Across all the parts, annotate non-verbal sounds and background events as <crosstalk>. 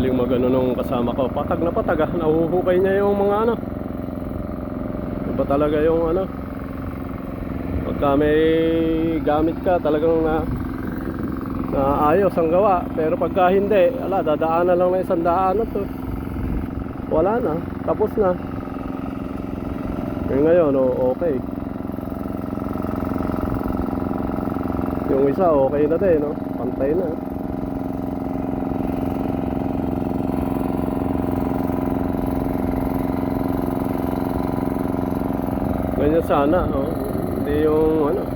magaling magano nung kasama ko. Patag na patag ah. Nahuhukay niya yung mga ano. Iba talaga yung ano. Pagka may gamit ka, talagang na naayos ang gawa. Pero pagka hindi, ala, dadaanan lang ng isang daan na to. Wala na. Tapos na. Eh ngayon, oh, okay. Yung isa, okay na din, no? Pantay na. Ganyan sana, oh. Hindi yung ano,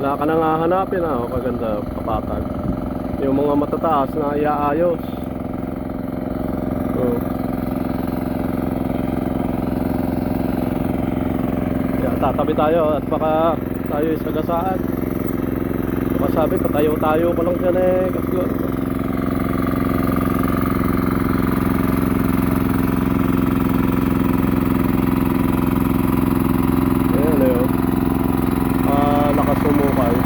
wala ka nang hahanapin, ah. Oh, kaganda, kapatag. Yung mga matataas na iaayos. Oh. Kaya tatabi tayo at baka tayo sagasaan. Baka sabi, patayo-tayo ko lang dyan eh. Kaslo. Ayan na yun. Ah, nakasumukay.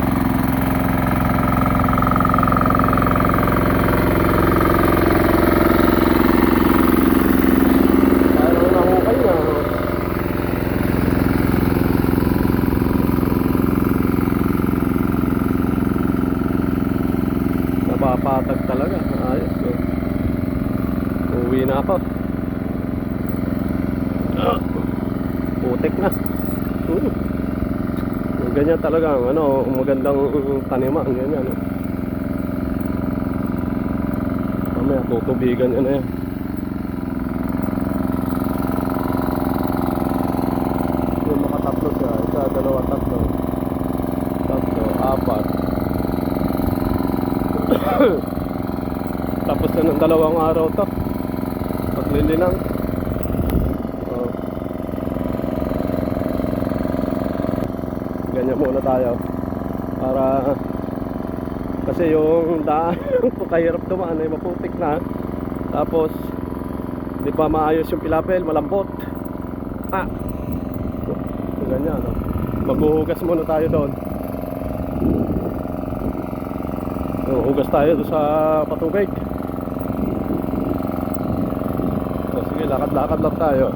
Parang nahukay na. no? Napapatag talaga. Ayos. Eh. Uwi na ako. Ah, Putik na. Hmm. Ganyan talaga ano, magandang taniman ganyan. No? Mamaya tutubigan yan na yan. <coughs> Tapos na ng dalawang araw to. Paglilinang. Oh. Ganyan muna tayo. Para kasi yung daan <laughs> kung kahirap dumaan ay maputik na. Tapos di pa maayos yung pilapel, malambot. Ah. Ganyan. No? Maghuhugas muna tayo doon. So, hugas tayo doon sa patubig. So, sige, lakad-lakad lang tayo.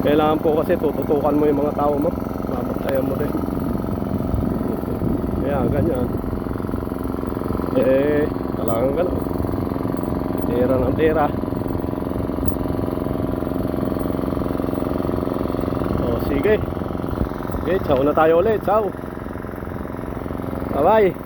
Kailangan po kasi tututukan mo yung mga tao mo. Mamataya mo rin. Kaya ganyan. Eh, talagang gano'n. Tira ng tira. O, sige. Okay, ciao na tayo ulit. Ciao. Bye-bye.